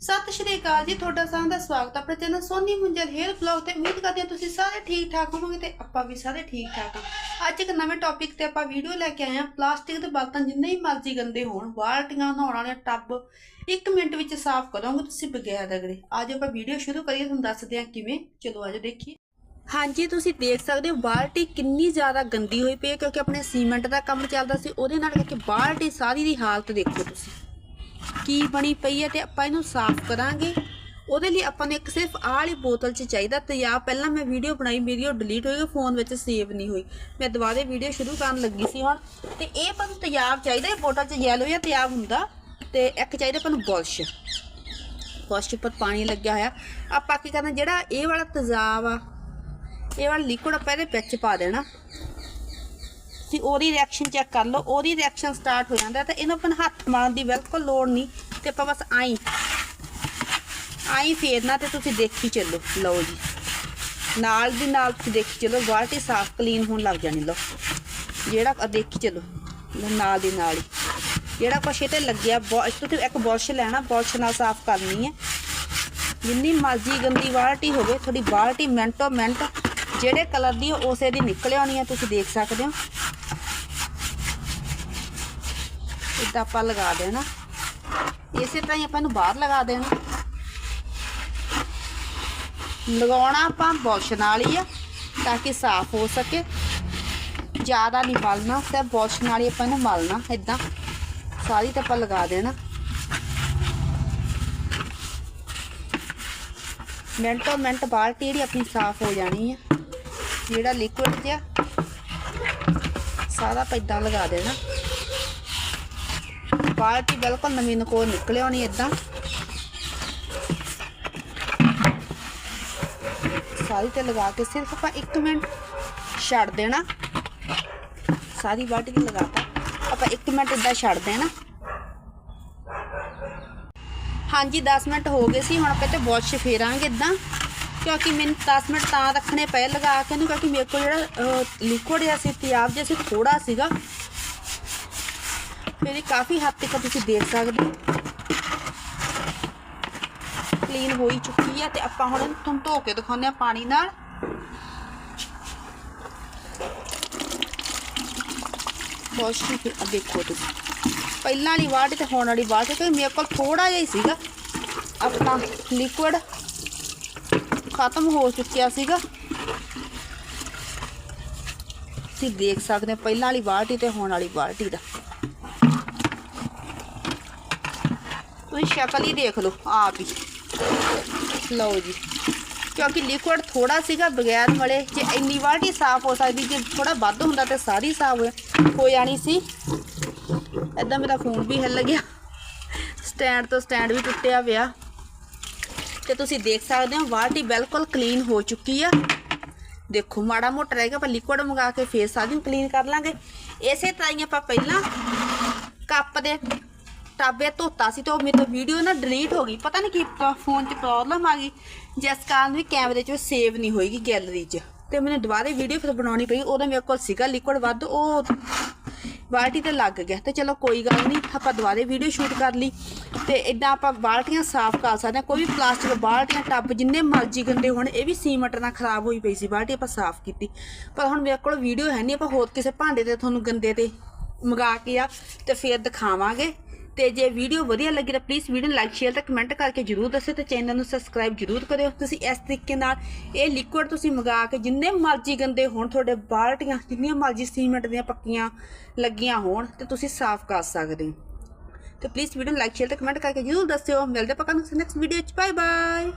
ਸਤਿ ਸ਼੍ਰੀ ਅਕਾਲ ਜੀ, ਤੁਹਾਡਾ ਸਾਰਿਆਂ ਦਾ ਸਵਾਗਤ ਹੈ। ਆਪਣੇ channel Soni Munjal hair blog ਤੇ ਉਮੀਦ ਕਰਦੇ ਹਾਂ ਤੁਸੀਂ ਸਾਰੇ ਠੀਕ ਠਾਕ ਹੋਵੋਗੇ ਤੇ ਆਪਾਂ ਵੀ ਸਾਰੇ ਠੀਕ ਠਾਕ ਹਾਂ। ਅੱਜ ਇੱਕ ਨਵੇਂ ਟੌਪਿਕ ਤੇ ਆਪਾਂ ਵੀਡੀਓ ਲੈ ਕੇ ਆਏ ਹਾਂ। ਪਲਾਸਟਿਕ ਦੇ ਬਰਤਨ ਜਿੰਨੇ ਹੀ ਮਰਜ਼ੀ ਗੰਦੇ ਹੋਣ, ਬਾਲਟੀਆਂ ਨਹਾਉਣ ਵਾਲੇ ਟੱਬ 1 ਮਿੰਟ ਵਿੱਚ ਸਾਫ਼ ਕਰੋਗੇ ਤੁਸੀਂ ਬਗੈਰ ਰਗੜੇ। ਅੱਜ ਆਪਾਂ ਵੀਡੀਓ ਸ਼ੁਰੂ ਕਰੀਏ, ਤੁਹਾਨੂੰ ਦੱਸਦੇ ਹਾਂ ਕਿਵੇਂ। ਚਲੋ ਆਜੋ ਦੇਖੀਏ। ਹਾਂਜੀ, ਤੁਸੀਂ ਦੇਖ ਸਕਦੇ ਹੋ ਬਾਲਟੀ ਕਿੰਨੀ ਜ਼ਿਆਦਾ ਗੰਦੀ ਹੋਈ ਪਈ ਹੈ, ਕਿਉਂਕਿ ਆਪਣੇ ਸੀਮੈਂਟ ਦਾ ਕੰਮ ਚੱਲਦਾ ਸੀ। ਉਹਦੇ ਨਾਲ ਕਰਕੇ ਬਾਲਟੀ ਸਾਰੀ ਦੀ ਹਾਲਤ ਦੇਖੋ ਤੁਸੀਂ। ਕੀ ਬਣੀ ਪਈ ਹੈ ਤੇ ਆਪਾਂ ਇਹਨੂੰ ਸਾਫ਼ ਕਰਾਂਗੇ। ਉਹਦੇ ਲਈ ਆਪਾਂ ਨੂੰ ਇੱਕ ਸਿਰਫ ਆਹ ਵਾਲੀ ਬੋਤਲ 'ਚ ਚਾਹੀਦਾ ਤਿਆਬ ਪਹਿਲਾਂ ਮੈਂ ਵੀਡੀਓ ਬਣਾਈ, ਮੇਰੀ ਉਹ ਡਿਲੀਟ ਹੋ ਗਈ ਫੋਨ ਵਿੱਚ ਸੇਵ ਨਹੀਂ ਹੋਈ। ਮੈਂ ਦੁਬਾਰੇ ਵੀਡੀਓ ਸ਼ੁਰੂ ਕਰਨ ਲੱਗੀ ਸੀ ਹੁਣ। ਤੇ ਇਹ ਆਪਾਂ ਨੂੰ ਤਿਆਬ ਚਾਹੀਦਾ, ਇਹ ਬੋਤਲ 'ਚ ਯੈਲੋ ਜਾਂ ਤਿਆਬ ਹੁੰਦਾ। ਤੇ ਇੱਕ ਚਾਹੀਦਾ ਆਪਾਂ ਨੂੰ ਬੁਰਸ਼। ਬੁਰਸ਼ ਉੱਪਰ ਪਾਣੀ ਲੱਗਿਆ ਹੋਇਆ। ਆਪਾਂ ਕੀ ਕਰਨਾ, ਜਿਹੜਾ ਇਹ ਵਾਲਾ ਤੇਜ਼ਾਬ ਆ, ਇਹ ਵਾਲਾ ਲਿਕੁਇਡ ਆਪਾਂ ਇਹਦੇ ਵਿੱਚ ਪਾ ਦੇਣਾ। ਤੁਸੀਂ ਉਹਦੀ ਰਿਐਕਸ਼ਨ ਚੈੱਕ ਕਰ ਲਓ ਉਹਦੀ ਰਿਐਕਸ਼ਨ ਸਟਾਰਟ ਹੋ ਜਾਂਦਾ ਤਾਂ ਇਹਨੂੰ ਆਪਾਂ ਨੂੰ ਹੱਥ ਮਾਰਨ ਦੀ ਬਿਲਕੁਲ ਲੋੜ ਨਹੀਂ ਤੇ ਆਪਾਂ ਬਸ ਆਈ। ਆਈ ਫੇਰਨਾ ਤੇ ਤੁਸੀਂ ਦੇਖੀ ਚੱਲੋ ਲਓ ਜੀ। ਨਾਲ ਦੀ ਨਾਲ ਤੁਸੀਂ ਦੇਖੀ ਚੱਲੋ ਬਾਲਟੀ ਸਾਫ਼ ਕਲੀਨ ਹੋਣ ਲੱਗ ਜਾਣੀ ਲਓ। ਜਿਹੜਾ ਦੇਖੀ ਚੱਲੋ ਨਾਲ ਦੀ ਨਾਲ ਹੀ। ਜਿਹੜਾ ਕੁਛ ਇਹ ਤੇ ਲੱਗਿਆ ਬੁਰਸ਼ ਤੁਸੀਂ ਇੱਕ ਬੁਰਸ਼ ਲੈਣਾ ਬੁਰਸ਼ ਨਾਲ ਸਾਫ਼ ਕਰਨੀ ਹੈ। ਜਿੰਨੀ ਮਰਜ਼ੀ ਗੰਦੀ ਬਾਲਟੀ ਹੋਵੇ ਤੁਹਾਡੀ ਬਾਲਟੀ ਮਿੰਟੋ ਮਿੰਟ ਜਿਹੜੇ ਕਲਰ ਦੀ ਆ, ਉਸੇ ਦੀ ਨਿਕਲ ਆਉਣੀ ਹੈ ਤੁਸੀਂ ਦੇਖ ਸਕਦੇ ਹੋ। ਇਦਾਂ ਆਪਾਂ ਲਗਾ ਦੇਣਾ। ਇਸੇ ਤਰ੍ਹਾਂ ਹੀ ਆਪਾਂ ਨੂੰ ਬਾਹਰ ਲਗਾ ਦੇਣਾ। ਲਗਾਉਣਾ ਆਪਾਂ ਬੁਰਸ਼ ਨਾਲ ਹੀ ਆ, ਤਾਂ ਕਿ ਸਾਫ਼ ਹੋ ਸਕੇ। ਜ਼ਿਆਦਾ ਨਹੀਂ ਮਲਣਾ, ਤੇ ਬੁਰਸ਼ ਨਾਲ ਹੀ ਆਪਾਂ ਨੂੰ ਮਲਣਾ ਇਦਾਂ ਸਾਰੀ ਤੇ ਆਪਾਂ ਲਗਾ ਦੇਣਾ। ਮਿੰਟੋ ਮਿੰਟ ਬਾਲਟੀ ਜਿਹੜੀ ਆਪਣੀ ਸਾਫ਼ ਹੋ ਜਾਣੀ ਆ, ਜਿਹੜਾ ਲਿਕੁਇਡ ਜਿਹਾ, ਸਾਰਾ ਪੈਦਾਂ ਲਗਾ ਦੇਣਾ। ਬਾਲਟੀ ਬਿਲਕੁਲ ਨਵੀਂ ਨਕੋ ਨਿਕਲ ਆਉਣੀ ਇਦਾਂ ਸਾਰੀ ਤੇ ਲਗਾ ਕੇ ਸਿਰਫ ਆਪਾਂ 1 ਮਿੰਟ ਛੱਡ ਦੇਣਾ। ਸਾਰੀ ਬਾਲਟੀ ਲਗਾਤਾ ਆਪਾਂ 1 ਮਿੰਟ ਇਦਾਂ ਛੱਡ ਦੇਣਾ। ਹਾਂਜੀ 10 ਮਿੰਟ ਹੋ ਗਏ ਸੀ, ਹੁਣ ਆਪਾਂ ਤੇ ਬੁਰਸ਼ ਫੇਰਾਂਗੇ ਇਦਾਂ ਕਿਉਂਕਿ ਮੈਨੂੰ 10 ਮਿੰਟ ਤਾਂ ਰੱਖਣੇ ਪਏ ਲਗਾ ਕੇ ਨੂੰ ਕਿਉਂਕਿ ਮੇਰੇ ਕੋਲ ਜਿਹੜਾ ਲਿਕੁਇਡ ਜਿਹਾ ਸੀ ਤਿਆਬ ਜਿਹਾ ਸੀ ਥੋੜਾ ਸੀਗਾ। ਫਿਰ ਇਹ ਕਾਫੀ ਹੱਦ ਤੱਕ ਤੁਸੀਂ ਦੇਖ ਸਕਦੇ ਹੋ ਕਲੀਨ ਹੋ ਹੀ ਚੁੱਕੀ ਹੈ ਤੇ ਆਪਾਂ ਹੁਣ ਇਹਨੂੰ ਤੁਹਾਨੂੰ ਧੋ ਕੇ ਦਿਖਾਉਂਦੇ ਆ ਪਾਣੀ ਨਾਲ ਬੁਰਸ਼ ਨੂੰ ਫਿਰ ਆਹ ਦੇਖੋ ਤੁਸੀਂ ਪਹਿਲਾਂ ਵਾਲੀ ਬਾਲਟੀ ਤੇ ਹੁਣ ਵਾਲੀ ਬਾਲਟੀ ਤੇ ਮੇਰੇ ਕੋਲ ਥੋੜਾ ਜਿਹਾ ਹੀ ਸੀਗਾ ਆਪਣਾ ਲਿਕੁਇਡ ਖਤਮ ਹੋ ਚੁੱਕਿਆ ਸੀਗਾ ਤੁਸੀਂ ਦੇਖ ਸਕਦੇ ਹੋ ਪਹਿਲਾਂ ਵਾਲੀ ਬਾਲਟੀ ਤੇ ਹੁਣ ਵਾਲੀ ਬਾਲਟੀ ਦਾ ਤੁਸੀਂ ਸ਼ਕਲ ਹੀ ਦੇਖ ਲਓ, ਆਪ ਹੀ। ਲਓ ਜੀ। ਕਿਉਂਕਿ ਲਿਕੁਇਡ ਥੋੜਾ ਸੀਗਾ ਬਗੈਰ ਮਲੇ, ਜੇ ਇੰਨੀ ਬਾਲਟੀ ਸਾਫ਼ ਹੋ ਸਕਦੀ, ਜੇ ਥੋੜਾ ਵੱਧ ਹੁੰਦਾ ਤੇ ਸਾਰੀ ਸਾਫ਼ ਹੋ- ਹੋ ਜਾਣੀ ਸੀ। ਐਦਾਂ ਮੇਰਾ ਫੋਨ ਵੀ ਹਿੱਲ ਗਿਆ। ਸਟੈਂਡ ਤੋਂ ਸਟੈਂਡ ਵੀ ਟੁੱਟਿਆ ਪਿਆ। ਤੇ ਤੁਸੀਂ ਦੇਖ ਸਕਦੇ ਹੋ ਬਾਲਟੀ ਬਿਲਕੁਲ ਕਲੀਨ ਹੋ ਚੁੱਕੀ ਆ। ਦੇਖੋ, ਮਾੜਾ ਮੋਟਾ ਰਹਿ ਗਿਆ, ਆਪਾਂ ਲਿਕੁਇਡ ਮੰਗਾ ਕੇ ਫੇਸ ਸਾਰੀ ਨੂੰ ਕਲੀਨ ਕਰ ਲਾਂਗੇ। ਇਸੇ ਤਰ੍ਹਾਂ ਹੀ ਆਪਾਂ ਪਹਿਲਾਂ ਕੱਪ ਦੇ ਟਾਬੇ ਧੋਤਾ ਸੀ ਤੇ ਉਹ ਮੇਰੇ ਤੋਂ ਵੀਡੀਓ ਨਾ ਡਿਲੀਟ ਹੋ ਗਈ। ਪਤਾ ਨਹੀਂ ਕੀ ਫੋਨ 'ਚ ਪ੍ਰੋਬਲਮ ਆ ਗਈ। ਜਿਸ ਕਾਰਨ ਵੀ ਕੈਮਰੇ 'ਚ ਸੇਵ ਨਹੀਂ ਹੋਏਗੀ ਗੈਲਰੀ 'ਚ। ਤੇ ਮੈਨੂੰ ਦੁਬਾਰੇ ਵੀਡੀਓ ਫਿਰ ਬਣਾਉਣੀ ਪਈ। ਉਹਦਾ ਮੇਰੇ ਕੋਲ ਸੀਗਾ ਲਿਕੁਇਡ ਵੱਧ। ਉਹ ਬਾਲਟੀ ਤੇ ਲੱਗ ਗਿਆ। ਤੇ ਚਲੋ ਕੋਈ ਗੱਲ ਨਹੀਂ ਆਪਾਂ ਦੁਬਾਰੇ ਵੀਡੀਓ ਸ਼ੂਟ ਕਰ ਲਈ। ਤੇ ਇਦਾਂ ਆਪਾਂ ਬਾਲਟੀਆਂ ਸਾਫ਼ ਕਰ ਸਕਦੇ ਹਾਂ। ਕੋਈ ਵੀ ਪਲਾਸਟਿਕ ਬਾਲਟੀਆਂ ਟੱਬ ਜਿੰਨੇ ਮਰਜ਼ੀ ਗੰਦੇ ਹੋਣ, ਇਹ ਵੀ ਸੀਮੈਂਟ ਨਾਲ ਖਰਾਬ ਹੋਈ ਪਈ ਸੀ। ਬਾਲਟੀ ਆਪਾਂ ਸਾਫ਼ ਕੀਤੀ। ਪਰ ਹੁਣ ਮੇਰੇ ਕੋਲ ਵੀਡੀਓ ਹੈ ਨਹੀਂ ਆਪਾਂ ਹੋਰ ਕਿਸੇ ਭਾਂਡੇ ਤੇ ਤੁਹਾਨੂੰ ਗੰਦੇ ਤੇ ਮੰਗਾ ਕੇ ਆ ਤੇ ਫਿਰ ਦਿਖਾਵਾਂਗੇ। ਤੇ ਜੇ ਵੀਡੀਓ ਵਧੀਆ ਲੱਗੀ ਤਾਂ ਪਲੀਜ਼ ਵੀਡੀਓ ਲਾਈਕ ਸ਼ੇਅਰ ਤੇ ਕਮੈਂਟ ਕਰਕੇ ਜਰੂਰ ਦੱਸਿਓ ਤੇ ਚੈਨਲ ਨੂੰ ਸਬਸਕ੍ਰਾਈਬ ਜਰੂਰ ਕਰਿਓ। ਤੁਸੀਂ ਇਸ ਤਰੀਕੇ ਨਾਲ ਇਹ ਲਿਕੁਇਡ ਤੁਸੀਂ ਮੰਗਾ ਕੇ ਜਿੰਨੇ ਮਰਜ਼ੀ ਗੰਦੇ ਹੋਣ, ਤੁਹਾਡੇ ਬਾਲਟੀਆਂ ਜਿੰਨੀਆਂ ਮਰਜ਼ੀ ਸੀਮੈਂਟ ਦੀਆਂ ਪੱਕੀਆਂ ਲੱਗੀਆਂ ਹੋਣ ਤੇ ਤੁਸੀਂ ਸਾਫ਼ ਕਰ ਸਕਦੇ ਹੋ। ਤੇ ਪਲੀਜ਼ ਵੀਡੀਓ ਲਾਈਕ ਸ਼ੇਅਰ ਤੇ ਕਮੈਂਟ ਕਰਕੇ ਜਰੂਰ ਦੱਸਿਓ। ਮਿਲਦੇ ਪੱਕਾ ਕੱਲ੍ਹ ਨੂੰ ਨੈਕਸਟ ਵੀਡੀਓ ਚ ਬਾਏ ਬਾਏ